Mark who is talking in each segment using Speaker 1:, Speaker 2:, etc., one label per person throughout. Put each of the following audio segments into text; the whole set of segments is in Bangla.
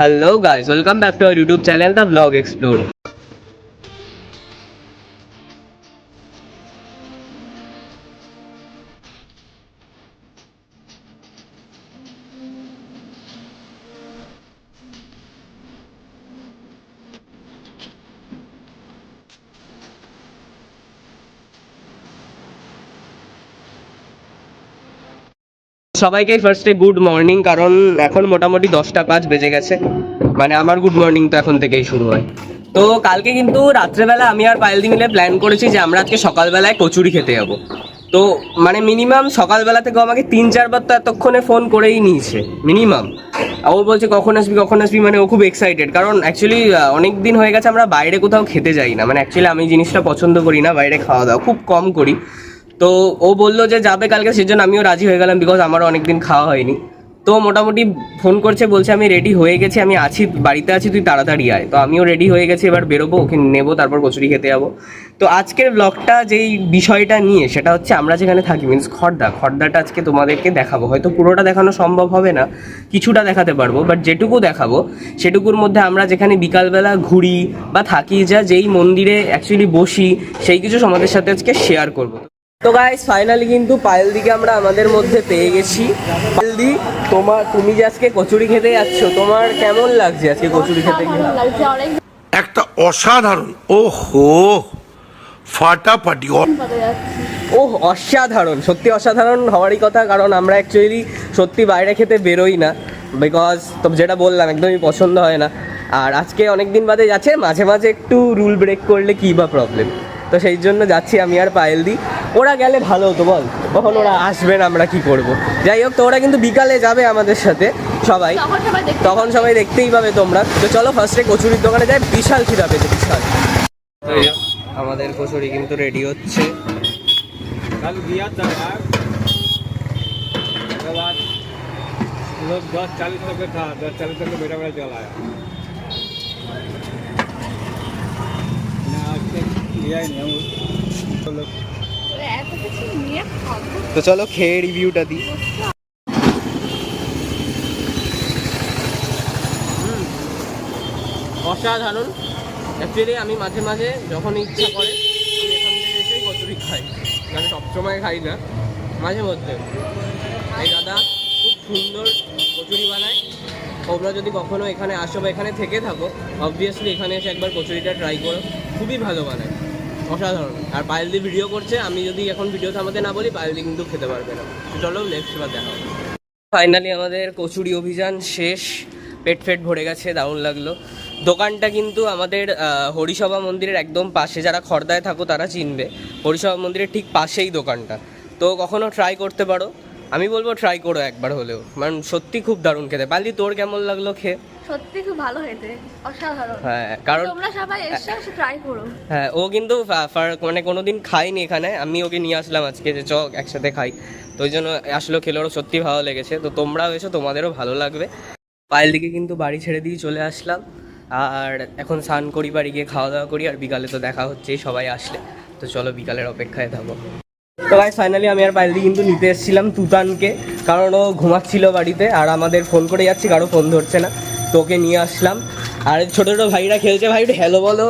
Speaker 1: Hello guys, welcome back to our YouTube channel, The Vlog Explore. সবাইকে ফার্স্টে গুড মর্নিং কারণ এখন মোটামুটি দশটা পাঁচ বেজে গেছে। মানে আমার গুড মর্নিং তো এখন থেকেই শুরু হয়। তো কালকে কিন্তু রাত্রেবেলা আমি আর পায়েলদি মিলে প্ল্যান করেছি যে আমরা আজকে সকালবেলায় কচুরি খেতে যাব। তো মানে মিনিমাম সকালবেলা থেকে আমাকে তিন চারবার তো এতক্ষণে ফোন করেই নিয়েছে মিনিমাম ও বলছে, কখন আসবি কখন আসবি? মানে ও খুব এক্সাইটেড কারণ অ্যাকচুয়ালি অনেক দিন হয়ে গেছে আমরা বাইরে কোথাও খেতে যাই না। মানে অ্যাকচুয়ালি আমি জিনিসটা পছন্দ করি না, বাইরে খাওয়া দাওয়া খুব কম করি। তো ও বলল যে যাবে কালকে, সেজন্য আমিও রাজি হয়ে গেলাম বিকজ আমারও অনেকদিন খাওয়া হয়নি। তো মোটামুটি ফোন করছে, বলছে আমি রেডি হয়ে গেছি, আমি আছি, বাড়িতে আছি, তুই তাড়াতাড়ি আয়। তো আমিও রেডি হয়ে গেছি, এবার বেরোবো, ওকে নেব, তারপর কচুরি খেতে যাব। তো আজকের ব্লগটা যেই বিষয়টা নিয়ে, সেটা হচ্ছে আমরা যেখানে থাকি মিনস খর্দা। খর্দাটা আজকে তোমাদেরকে দেখাবো। হয়তো পুরোটা দেখানো সম্ভব হবে না, কিছুটা দেখাতে পারব বাট যেটুকু দেখাবো, সেটুকুর মধ্যে আমরা যেখানে বিকালবেলা ঘুরি বা থাকি, যা যেই মন্দিরে অ্যাকচুয়ালি বসি, সেই কিছু আমাদের সাথে আজকে শেয়ার করব। তো গাইস ফাইনালি কিন্তু পায়েল দিকে আমরা আমাদের মধ্যে পেয়ে গেছি। পায়েল দি তোমার তুমি যে আজকে কচুরি খেতে যাচ্ছ তোমার কেমন লাগছে আজকে কচুরি খেতে গিয়ে?
Speaker 2: একটা অসাধারণ ও
Speaker 3: হো ফাটাফাটি
Speaker 1: ও অসাধারণ সত্যি অসাধারণ হওয়ারই কথা কারণ আমরা অ্যাকচুয়ালি সত্যি বাইরে খেতে বেরোই না বিকজ তো যেটা বললাম একদমই পছন্দ হয় না। আর আজকে অনেক দিন বাদে যাচ্ছে মাঝে মাঝে একটু রুল ব্রেক করলে কী বা প্রবলেম তো সেই জন্য যাচ্ছি আমি আর পায়েল দি ওরা গেলে ভালো হতো বল তখন ওরা আসবে না আমরা কি করব যাই হোক তো ওরা কিন্তু বিকালে যাবে আমাদের সাথে সবাই
Speaker 3: তখন সবাই দেখতে
Speaker 1: তখন সবাই দেখতেই পাবে তোমরা তো চলো ফার্স্টে কচুরির দোকানে যাই বিশাল খিদা পেয়েছে বিশাল আমাদের কচুরি কিন্তু রেডি হচ্ছে
Speaker 4: कल दिया था यार उसके बाद लोग दस चालीस तक का था दस चालीस तक का बेटा बेटा चला आया
Speaker 1: তো চলো খেয়ে রিভিউটা দিই। অসাধারণ। অ্যাকচুয়ালি আমি মাঝে মাঝে যখন ইচ্ছা করে, এখান থেকে এসেই কচুরি খাই। মানে সবসময় খাই না, মাঝে মধ্যে। এই দাদা খুব সুন্দর কচুরি বানায়। তোমরা যদি কখনো এখানে আসো বা এখানে থেকে থাকো অবভিয়াসলি এখানে এসে একবার কচুরিটা ট্রাই করো। খুবই ভালো বানায়। অসাধারণ। আর পায়েলদি ভিডিও করছে, আমি যদি এখন ভিডিও থামাতে না বলি পায়েলদি কিন্তু খেতে পারবে না। চলো নেক্সট বার দেখা ফাইনালি আমাদের কচুরি অভিযান শেষ। পেট ফেট ভরে গেছে, দারুণ লাগল। দোকানটা কিন্তু আমাদের হরিসভা মন্দিরের একদম পাশে। যারা খর্দায় থাকো, তারা চিনবে। হরিসভা মন্দিরের ঠিক পাশেই দোকানটা। তো কখনো ট্রাই করতে পারো। আমি বলব ট্রাই করো একবার হলেও। মানে সত্যি খুব দারুণ খেতে। পারলি তোর কেমন লাগল খেয়ে?
Speaker 3: সত্যি খুব ভালো খেতে অসাধারণ।
Speaker 1: হ্যাঁ কারণ
Speaker 3: তোমরা সবাই এসে ট্রাই করো।
Speaker 1: হ্যাঁ ও কিন্তু মানে কোনোদিন খাইনি এখানে আমি ওকে নিয়ে আসলাম আজকে যে চ একসাথে খাই। তো ওই জন্য আসলো খেলে ওর সত্যি ভালো লেগেছে। তো তোমরাও এসো তোমাদেরও ভালো লাগবে। পায়েল দিকে কিন্তু বাড়ি ছেড়ে দিয়ে চলে আসলাম। আর এখন স্নান করি বাড়ি গিয়ে খাওয়া দাওয়া করি আর বিকালে তো দেখা হচ্ছেই সবাই আসলে। তো চলো বিকালের অপেক্ষায় থাকো তো ভাই ফাইনালি আমি আর পায়েল দি কিন্তু নিতে এসেছিলাম তুতানকে কারণ ও ঘুমাচ্ছিল বাড়িতে আর আমাদের ফোন করে যাচ্ছি কারও ফোন ধরছে না। তো ওকে নিয়ে আসলাম। আর ছোট ছোট ভাইরা খেলছে ভাই হ্যালো বলো।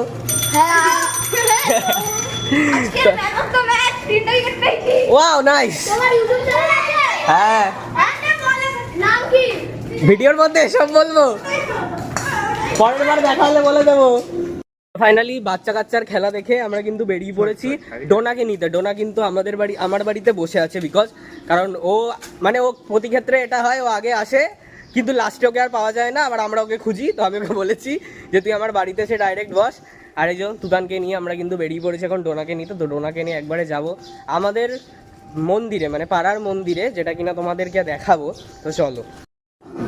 Speaker 1: ওয়াও নাইস হ্যাঁ। ভিডিওর মধ্যে এসব বলব। পরের বার দেখা হলে বলে দেবো। ফাইনালি বাচ্চা কাচ্চার খেলা দেখে আমরা কিন্তু বেরিয়ে পড়েছি। ডোনাকে নিতে। ডোনা কিন্তু আমাদের বাড়ি, আমার বাড়িতে বসে আছে বিকজ কারণ ও মানে ও প্রতি ক্ষেত্রে এটা হয়, ও আগে আসে। কিন্তু লাস্টে ওকে আর পাওয়া যায় না, আবার আমরা ওকে খুঁজি, তো আমি ওকে বলেছি যে তুই আমার বাড়িতে এসে ডাইরেক্ট বস। আর এই তুতানকে নিয়ে আমরা কিন্তু বেরিয়ে পড়েছি এখন ডোনাকে নিতে তো ডোনাকে নিয়ে একবারে যাব। আমাদের মন্দিরে মানে পাড়ার মন্দিরে, যেটা কিনা তোমাদেরকে দেখাবো, তো চলো।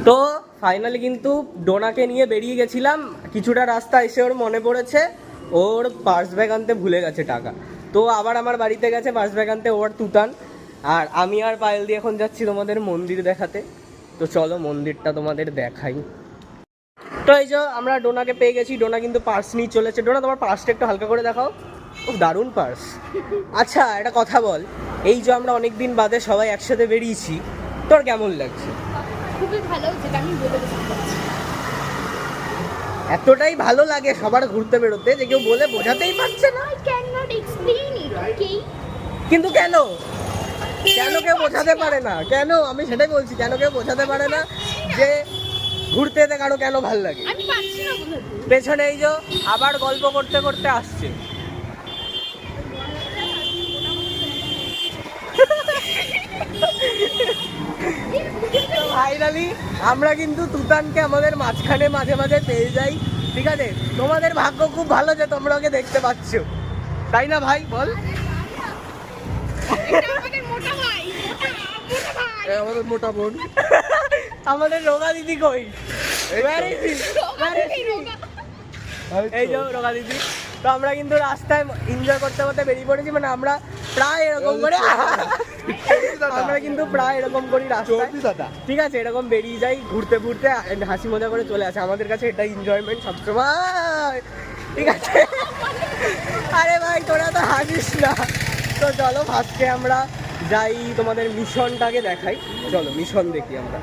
Speaker 1: তো ফাইনালি কিন্তু ডোনাকে নিয়ে বেরিয়ে গেছিলাম। কিছুটা রাস্তা এসে ওর মনে পড়েছে, ওর পার্স ব্যাগ আনতে ভুলে গেছে টাকা। তো আবার আমার বাড়িতে গেছে পার্স ব্যাগ আনতে ওর তুতান। আর আমি আর পায়েল দিয়ে এখন যাচ্ছি তোমাদের মন্দির দেখাতে। তো চলো মন্দিরটা তোমাদের দেখাই। তো এই যে আমরা ডোনাকে পেয়ে গেছি ডোনা কিন্তু পার্স নিয়ে চলেছে। ডোনা তোমার পার্সটা একটু হালকা করে দেখাও। ও দারুণ পার্স। আচ্ছা একটা কথা বল। এই যে আমরা অনেক দিন বাদে সবাই একসাথে বেরিয়েছি তোর কেমন লাগছে?
Speaker 3: খুবই ভালো যেটা আমি বলে
Speaker 1: এতটাই ভালো লাগে সবার ঘুরতে বেরোতে যে কেউ বলে বোঝাতেই পারছে না? কিন্তু কেন? কেন কেউ বোঝাতে পারে না? কেন? আমি সেটাই বলছি কেন কেউ বোঝাতে পারে না যে ঘুরতে যেতে কারও কেন ভালো লাগে? পেছনে এই যে আবার গল্প করতে করতে আসছে। ফাইনালি আমরা কিন্তু তুতানকে আমাদের মাঝখানে মাঝে মাঝে পেয়ে যাই। ঠিক আছে? তোমাদের ভাগ্য খুব ভালো যে তোমরা ওকে দেখতে পাচ্ছ। তাই না ভাই? বল।
Speaker 3: আমাদের মোটা
Speaker 4: বোন।
Speaker 1: আমাদের রোগা দিদি কই? এই যে রোগা দিদি। তো আমরা কিন্তু রাস্তায় এনজয় করতে করতে বেরিয়ে পড়েছি মানে আমরা প্রায় এরকম করে আমরা কিন্তু প্রায় এরকম করি রাস্তায়। ঠিক আছে এরকম বেরিয়ে যাই ঘুরতে ঘুরতে হাসি মজা করে চলে আসে। আমাদের কাছে এটা এনজয়মেন্ট সবসময়। ঠিক আছে? আরে ভাই তোরা তো হাসিস না। তো চলো ফার্স্টে আমরা যাই তোমাদের মিশনটাকে দেখাই। চলো মিশন দেখি আমরা।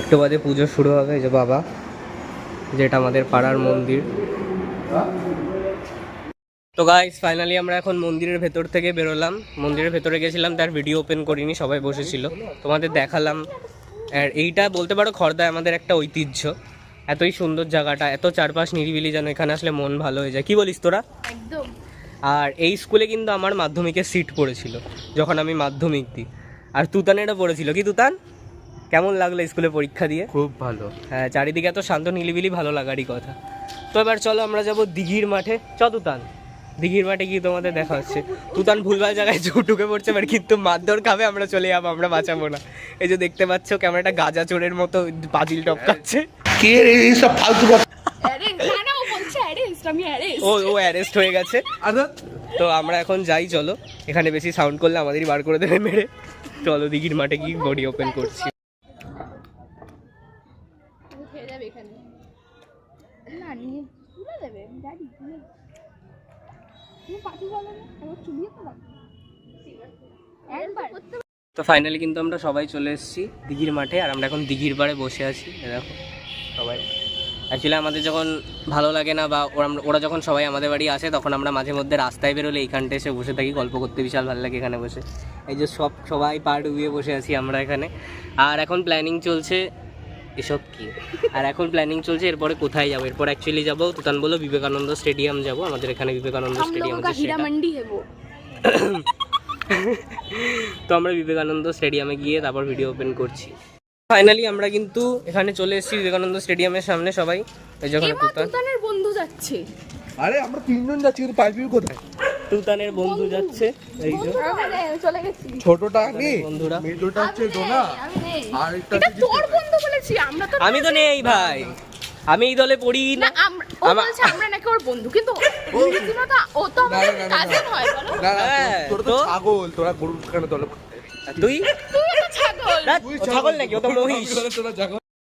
Speaker 1: একটু বাদে পুজো শুরু হবে যে বাবা যেটা আমাদের পাড়ার মন্দির। তো গাইস ফাইনালি আমরা এখন মন্দিরের ভেতর থেকে বেরোলাম। মন্দিরের ভেতরে গেছিলাম তার ভিডিও ওপেন করিনি সবাই বসেছিল। তোমাদের দেখালাম। আর এইটা বলতে পারো খর্দায় আমাদের একটা ঐতিহ্য। এতই সুন্দর জায়গাটা এত চারপাশ নিরিবিলি যেন এখানে আসলে মন ভালো হয়ে যায়। কি বলিস তোরা?
Speaker 3: একদম।
Speaker 1: আর এই স্কুলে কিন্তু আমার মাধ্যমিকের সিট পড়েছিল যখন আমি মাধ্যমিক দিই। আর তুতানেরও পড়েছিল। কি তুতান? কেমন লাগল স্কুলে পরীক্ষা দিয়ে?
Speaker 4: খুব ভালো।
Speaker 1: হ্যাঁ চারিদিকে এত শান্ত নিলিবিলি ভালো লাগারই কথা। তো এবার চলো আমরা যাব দিঘির মাঠে। চতুতান দিঘির মাঠে গিয়ে তোমাদের দেখা হচ্ছে। তুতান ভুলভাল জায়গায় ঢুকে পড়ছে এবার কিন্তু মারধর খাবে আমরা চলে যাব আমরা বাঁচাবো না। এই যে দেখতে পাচ্ছ কেমন একটা গাজা চোরের মতো পাজিল টপকাচ্ছে।
Speaker 2: কে রে এইসব ফালতু কথা?
Speaker 3: অ্যারেস্ট না না ও
Speaker 1: ও ও অ্যারেস্ট হয়ে গেছে। তো আমরা এখন যাই চলো। এখানে বেশি সাউন্ড করলে আমাদেরই বার করে দেবে মেরে। চলো দিঘির মাঠে গিয়ে বডি ওপেন করছি
Speaker 3: খেয়ে যাবে এখানে না নিয়ে তুলে দেবে ড্যাডি তুলে তুমি পাঠি বলো না এবার চুলিয়ে তো
Speaker 1: ফাইনালি কিন্তু আমরা সবাই চলে এসেছি দিঘির মাঠে, আর আমরা এখন দিঘির পাড়ে বসে আছি দেখো সবাই। অ্যাকচুয়ালি আমাদের যখন ভালো লাগে না বা ওরা ওরা যখন সবাই আমাদের বাড়ি আসে, তখন আমরা মাঝে মধ্যে রাস্তায় বেরোলে এইখানটা এসে বসে থাকি, গল্প করতে বিশাল ভালো লাগে এখানে বসে। এই যে সব, সবাই পা ডুবিয়ে বসে আছি আমরা এখানে। আর এখন প্ল্যানিং চলছে এসব কি? আর এখন প্ল্যানিং চলছে এরপরে কোথায় যাব? এরপর অ্যাকচুয়ালি যাব তুতান বলো বিবেকানন্দ স্টেডিয়াম যাব আমাদের এখানে বিবেকানন্দ স্টেডিয়াম তো আমরা বিবেকানন্দ স্টেডিয়ামে গিয়ে তারপর ভিডিও ওপেন করছি। ফাইনালি আমরা কিন্তু এখানে চলে এসেছি বিবেকানন্দ স্টেডিয়ামের সামনে সবাই। এই যখন
Speaker 3: তুতানের বন্ধু যাচ্ছে।
Speaker 4: আরে আমরা তিনজন যাচ্ছি কিন্তু কোথায়?
Speaker 1: তুতানের বন্ধু যাচ্ছে। এই যে।
Speaker 4: ছোটটা আমি হচ্ছে ডোনা আর
Speaker 3: তোর বন্ধু বলেছি আমরা তো
Speaker 1: আমি তো নেই ভাই। আমি এই দলে পড়ি
Speaker 3: না ও বলছে আমরা নাকি ওর বন্ধু কিন্তু রীতিমতো ও তো আমাদের কাজিন হয় বলো।
Speaker 4: না না
Speaker 1: হ্যাঁ,
Speaker 4: তোর তো
Speaker 1: তো?
Speaker 4: ছাগল তোরা গরু কেন
Speaker 1: আর তুই?
Speaker 3: তুই তো ছাগল।
Speaker 1: ছাগল নাকি? ও তো মহিষ।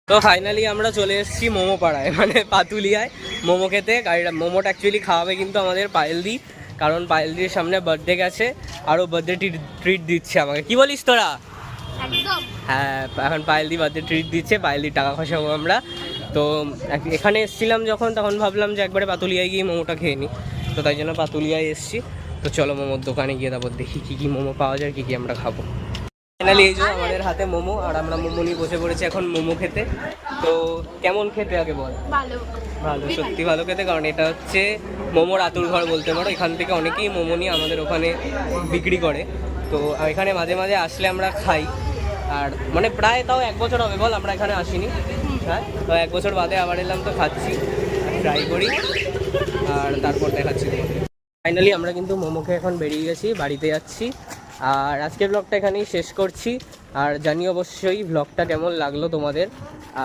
Speaker 1: তো ফাইনালি আমরা চলে এসেছি মোমো পাড়ায় মানে পাতুলিয়ায়। মোমো খেতে। গাড়িটা মোমোটা অ্যাকচুয়ালি খাওয়াবে কিন্তু আমাদের পায়েলদি কারণ পায়েলদির সামনে বার্থডে গেছে। আরও বার্থডে ট্রিট দিচ্ছে আমাকে। কি বলিস তোরা? হ্যাঁ এখন পায়েলদি বার্থডে ট্রিট দিচ্ছে পায়েলদির টাকা খসাবো আমরা। তো এখানে এসেছিলাম যখন তখন ভাবলাম যে একবারে পাতুলিয়ায় গিয়ে মোমোটা খেয়ে নিই তো তাই জন্য পাতুলিয়ায় এসেছি। তো চলো মোমোর দোকানে গিয়ে তারপর দেখি কী কী মোমো পাওয়া যায় কী কী আমরা খাব। ফাইনালি এই যে আমাদের হাতে মোমো আর আমরা মোমো নিয়ে বসে পড়েছি এখন মোমো খেতে। তো কেমন খেতে আগে বল?
Speaker 3: ভালো।
Speaker 1: ভালো সত্যি ভালো খেতে কারণ এটা হচ্ছে মোমোর আতুর ঘর বলতে পারো। এখান থেকে অনেকেই মোমো নিয়ে আমাদের ওখানে বিক্রি করে। তো এখানে মাঝে মাঝে আসলে আমরা খাই। আর মানে প্রায় তাও এক বছর হবে বল, আমরা এখানে আসিনি। হ্যাঁ তো এক বছর বাদে আবার এলাম তো খাচ্ছি ট্রাই করি। আর তারপর দেখাচ্ছি ফাইনালি আমরা কিন্তু মোমো খেয়ে এখন বেরিয়ে গেছি, বাড়িতে যাচ্ছি। আর আজকের ব্লগটা এখানেই শেষ করছি। আর জানি অবশ্যই ব্লগটা কেমন লাগল তোমাদের।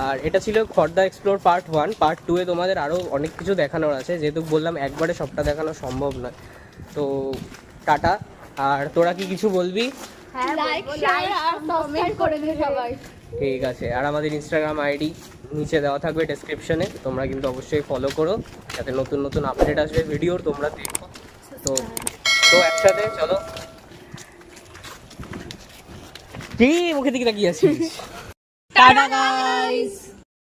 Speaker 1: আর এটা ছিল Khurda explore part one part two তোমাদের আরও অনেক কিছু দেখানোর আছে। যেহেতু বললাম, একবারে সবটা দেখানো সম্ভব নয়। তো টাটা। আর তোরা কি কিছু বলবি?
Speaker 3: লাইক শেয়ার আর কমেন্ট করে দিও সবাই।
Speaker 1: ঠিক আছে আর আমাদের ইনস্টাগ্রাম আইডি নিচে দেওয়া থাকবে ডেসক্রিপশনে তোমরা কিন্তু অবশ্যই ফলো করো যাতে নতুন নতুন আপডেট আসবে ভিডিওর তোমরা দেখো। তো তো একসাথে চলো। কি মুখে দিকে তাকিয়ে আছিস? Tata guys